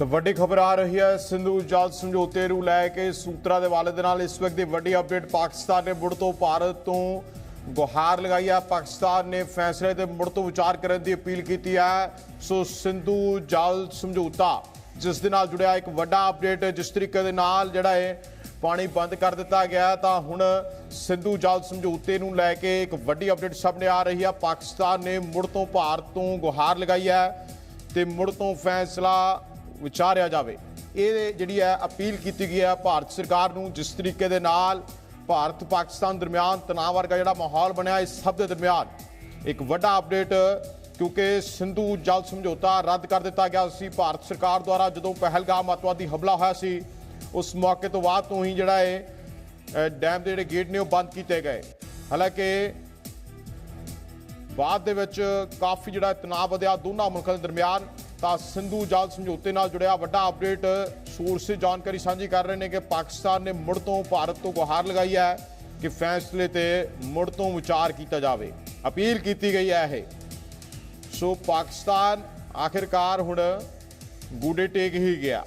ਤਾਂ ਵੱਡੀ ਖਬਰ ਆ ਰਹੀ ਹੈ। ਸਿੰਧੂ ਜਲ ਸਮਝੌਤੇ ਨੂੰ ਲੈ ਕੇ ਸੂਤਰਾਂ ਦੇ ਵਾਲੇ ਦੇ ਨਾਲ ਇਸ ਵਕਤ ਦੀ ਵੱਡੀ ਅਪਡੇਟ ਪਾਕਿਸਤਾਨ ਨੇ ਮੁੜ ਤੋਂ ਭਾਰਤ ਤੋਂ ਗੁਹਾਰ ਲਗਾਈ ਹੈ। ਪਾਕਿਸਤਾਨ ਨੇ ਫੈਸਲੇ ਤੇ ਮੁੜ ਤੋਂ ਵਿਚਾਰ ਕਰਨ ਦੀ ਅਪੀਲ ਕੀਤੀ ਹੈ। ਸੋ ਸਿੰਧੂ ਜਲ ਸਮਝੌਤਾ, ਜਿਸ ਦੇ ਨਾਲ ਜੁੜਿਆ ਇੱਕ ਵੱਡਾ ਅਪਡੇਟ ਜਿਸ ਤਰੀਕੇ ਦੇ ਨਾਲ ਜਿਹੜਾ ਹੈ ਪਾਣੀ ਬੰਦ ਕਰ ਦਿੱਤਾ ਗਿਆ ਤਾਂ ਹੁਣ ਸਿੰਧੂ ਜਲ ਸਮਝੌਤੇ ਨੂੰ ਲੈ ਕੇ ਇੱਕ ਵੱਡੀ ਅਪਡੇਟ ਸਾਹਮਣੇ ਆ ਰਹੀ ਹੈ। ਪਾਕਿਸਤਾਨ ਨੇ ਮੁੜ ਤੋਂ ਭਾਰਤ ਤੋਂ ਗੁਹਾਰ ਲਗਾਈ ਹੈ ਤੇ ਮੁੜ ਤੋਂ ਫੈਸਲਾ ਵਿਚਾਰਿਆ ਜਾਵੇ। ਇਹ ਜਿਹੜੀ ਹੈ ਅਪੀਲ ਕੀਤੀ ਗਈ ਹੈ ਭਾਰਤ ਸਰਕਾਰ ਨੂੰ, ਜਿਸ ਤਰੀਕੇ ਦੇ ਨਾਲ ਭਾਰਤ ਪਾਕਿਸਤਾਨ ਦਰਮਿਆਨ ਤਣਾਅ ਵਰਗਾ ਜਿਹੜਾ ਮਾਹੌਲ ਬਣਿਆ ਇਸ ਸਭ ਦੇ ਦਰਮਿਆਨ ਇੱਕ ਵੱਡਾ ਅਪਡੇਟ, ਕਿਉਂਕਿ ਸਿੰਧੂ ਜਲ ਸਮਝੌਤਾ ਰੱਦ ਕਰ ਦਿੱਤਾ ਗਿਆ ਸੀ। ਭਾਰਤ ਸਰਕਾਰ ਦੁਆਰਾ ਜਦੋਂ ਪਹਿਲਗਾਮ ਅੱਤਵਾਦੀ ਹਮਲਾ ਹੋਇਆ ਸੀ, ਉਸ ਮੌਕੇ ਤੋਂ ਬਾਅਦ ਤੋਂ ਹੀ ਜਿਹੜਾ ਹੈ ਡੈਮ ਦੇ ਜਿਹੜੇ ਗੇਟ ਨੇ ਉਹ ਬੰਦ ਕੀਤੇ ਗਏ। ਹਾਲਾਂਕਿ ਬਾਅਦ ਦੇ ਵਿੱਚ ਕਾਫੀ ਜਿਹੜਾ ਤਣਾਅ ਵਧਿਆ, ਦੋਨਾਂ ਮੁਲਕਾਂ ਦੇ ਦਰਮਿਆਨ ਤਾਂ ਸਿੰਧੂ ਜਲ ਸਮਝੌਤੇ ਨਾਲ ਜੁੜਿਆ ਵੱਡਾ ਅਪਡੇਟ। ਸੋਰਸ ਜਾਣਕਾਰੀ ਸਾਂਝੀ ਕਰ ਰਹੇ ਨੇ ਕਿ ਪਾਕਿਸਤਾਨ ਨੇ ਮੁੜ ਤੋਂ ਭਾਰਤ ਤੋਂ ਗੁਹਾਰ ਲਗਾਈ ਹੈ ਕਿ ਫੈਸਲੇ ਤੇ ਮੁੜ ਤੋਂ ਵਿਚਾਰ ਕੀਤਾ ਜਾਵੇ। ਅਪੀਲ ਕੀਤੀ ਗਈ ਹੈ ਇਹ। ਸੋ ਪਾਕਿਸਤਾਨ ਆਖਿਰਕਾਰ ਹੁਣ ਗੂਡੇ ਟੇਕ ਹੀ ਗਿਆ।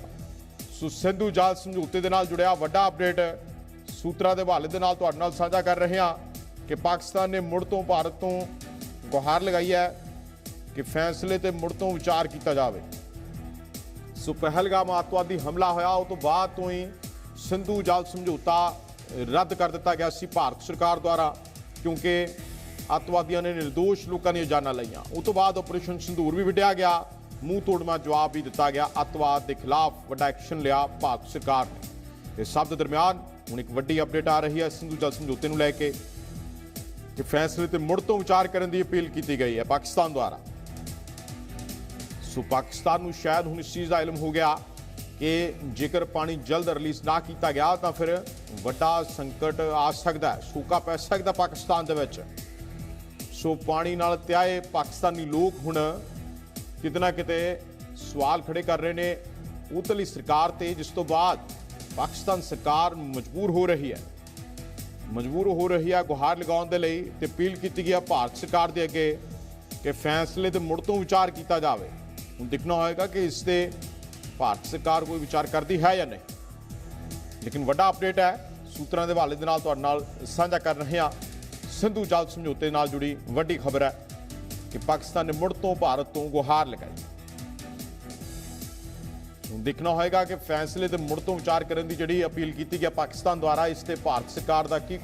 ਸੋ ਸਿੰਧੂ ਜਲ ਸਮਝੌਤੇ ਦੇ ਨਾਲ ਜੁੜਿਆ ਵੱਡਾ ਅਪਡੇਟ। ਸੂਤਰਾਂ ਦੇ ਹਵਾਲੇ ਦੇ ਨਾਲ ਤੁਹਾਡੇ ਨਾਲ ਸਾਂਝਾ ਕਰ ਰਹੇ ਹਾਂ ਕਿ ਪਾਕਿਸਤਾਨ ਨੇ ਮੁੜ ਤੋਂ ਭਾਰਤ ਤੋਂ ਗੁਹਾਰ ਲਗਾਈ ਹੈ। ਕਿ ਫੈਸਲੇ ਤੇ ਮੁੜ ਤੋਂ ਵਿਚਾਰ ਕੀਤਾ ਜਾਵੇ। ਸੋ ਪਹਿਲਗਾਮ ਅੱਤਵਾਦੀ ਹਮਲਾ ਹੋਇਆ, ਉਹ ਤੋਂ ਬਾਅਦ ਤੋਂ ਹੀ ਸਿੰਧੂ ਜਲ ਸਮਝੌਤਾ ਰੱਦ ਕਰ ਦਿੱਤਾ ਗਿਆ ਸੀ ਭਾਰਤ ਸਰਕਾਰ ਦੁਆਰਾ, ਕਿਉਂਕਿ ਅੱਤਵਾਦੀਆਂ ਨੇ ਨਿਰਦੋਸ਼ ਲੋਕਾਂ ਦੀਆਂ ਜਾਨਾਂ ਲਈਆਂ। ਉਹ ਤੋਂ ਬਾਅਦ ਆਪਰੇਸ਼ਨ ਸਿੰਧੂਰ ਵੀ ਵਿੱਢਿਆ ਗਿਆ। ਮੂੰਹ ਤੋੜਮਾ ਜਵਾਬ ਵੀ ਦਿੱਤਾ ਗਿਆ। ਅੱਤਵਾਦ ਦੇ ਖਿਲਾਫ ਵੱਡਾ ਐਕਸ਼ਨ ਲਿਆ ਭਾਰਤ ਸਰਕਾਰ ਨੇ। ਇਸ ਸਭ ਦੇ ਦਰਮਿਆਨ ਹੁਣ ਇੱਕ ਵੱਡੀ ਅਪਡੇਟ ਆ ਰਹੀ ਹੈ ਸਿੰਧੂ ਜਲ ਸਮਝੌਤੇ ਨੂੰ ਲੈ ਕੇ, ਕਿ ਫੈਸਲੇ ਤੇ ਮੁੜ ਤੋਂ ਵਿਚਾਰ ਕਰਨ ਦੀ ਅਪੀਲ ਕੀਤੀ ਗਈ ਹੈ ਪਾਕਿਸਤਾਨ ਦੁਆਰਾ। ਸੋ ਪਾਕਿਸਤਾਨ ਨੂੰ ਸ਼ਾਇਦ ਹੁਣ ਇਸ ਚੀਜ਼ ਦਾ ਇਲਮ ਹੋ ਗਿਆ ਕਿ ਜੇਕਰ ਪਾਣੀ ਜਲਦ ਰਿਲੀਜ਼ ਨਾ ਕੀਤਾ ਗਿਆ ਤਾਂ ਫਿਰ ਵੱਡਾ ਸੰਕਟ ਆ ਸਕਦਾ ਹੈ, ਸੂਕਾ ਪੈ ਸਕਦਾ ਪਾਕਿਸਤਾਨ ਦੇ ਵਿੱਚ। ਸੋ ਪਾਣੀ ਨਾਲ ਤਿਆਏ ਪਾਕਿਸਤਾਨੀ ਲੋਕ ਹੁਣ ਕਿਤਨਾ ਕਿਤੇ ਸਵਾਲ ਖੜੇ ਕਰ ਰਹੇ ਨੇ ਉਤਲੀ ਸਰਕਾਰ ਤੇ, ਜਿਸ ਤੋਂ ਬਾਅਦ ਪਾਕਿਸਤਾਨ ਸਰਕਾਰ ਮਜਬੂਰ ਹੋ ਰਹੀ ਹੈ। ਮਜਬੂਰ ਹੋ ਰਹੀ ਹੈ ਗੁਹਾਰ ਲਗਾਉਣ ਦੇ ਲਈ ਤੇ ਅਪੀਲ ਕੀਤੀ ਗਈ ਹੈ ਭਾਰਤ ਸਰਕਾਰ ਦੇ ਅੱਗੇ ਕਿ ਫੈਸਲੇ ਤੇ ਮੁੜ ਤੋਂ ਵਿਚਾਰ ਕੀਤਾ ਜਾਵੇ। ਹੁਣ ਦੇਖਣਾ ਹੋਏਗਾ ਕਿ ਇਸ ਤੇ ਭਾਰਤ ਸਰਕਾਰ ਕੋਈ ਵਿਚਾਰ ਕਰਦੀ ਹੈ ਜਾਂ ਨਹੀਂ। ਲੇਕਿਨ ਵੱਡਾ ਅਪਡੇਟ ਹੈ, ਸੂਤਰਾਂ ਦੇ ਹਵਾਲੇ ਦੇ ਨਾਲ ਤੁਹਾਡੇ ਨਾਲ ਸਾਂਝਾ ਕਰ ਰਹੇ ਹਾਂ। ਸਿੰਧੂ ਜਲ ਸਮਝੌਤੇ ਨਾਲ ਜੁੜੀ ਵੱਡੀ ਖਬਰ ਹੈ ਕਿ ਪਾਕਿਸਤਾਨ ਨੇ ਮੁੜ ਤੋਂ ਭਾਰਤ ਤੋਂ ਗੁਹਾਰ ਲਗਾਈ। ਹੁਣ ਦੇਖਣਾ ਹੋਏਗਾ ਕਿ ਫੈਸਲੇ ਤੇ ਮੁੜ ਤੋਂ ਵਿਚਾਰ ਕਰਨ ਦੀ ਜਿਹੜੀ ਅਪੀਲ ਕੀਤੀ ਗਈ ਹੈ ਪਾਕਿਸਤਾਨ ਦੁਆਰਾ, ਇਸ ਤੇ ਭਾਰਤ ਸਰਕਾਰ ਦਾ ਕੀ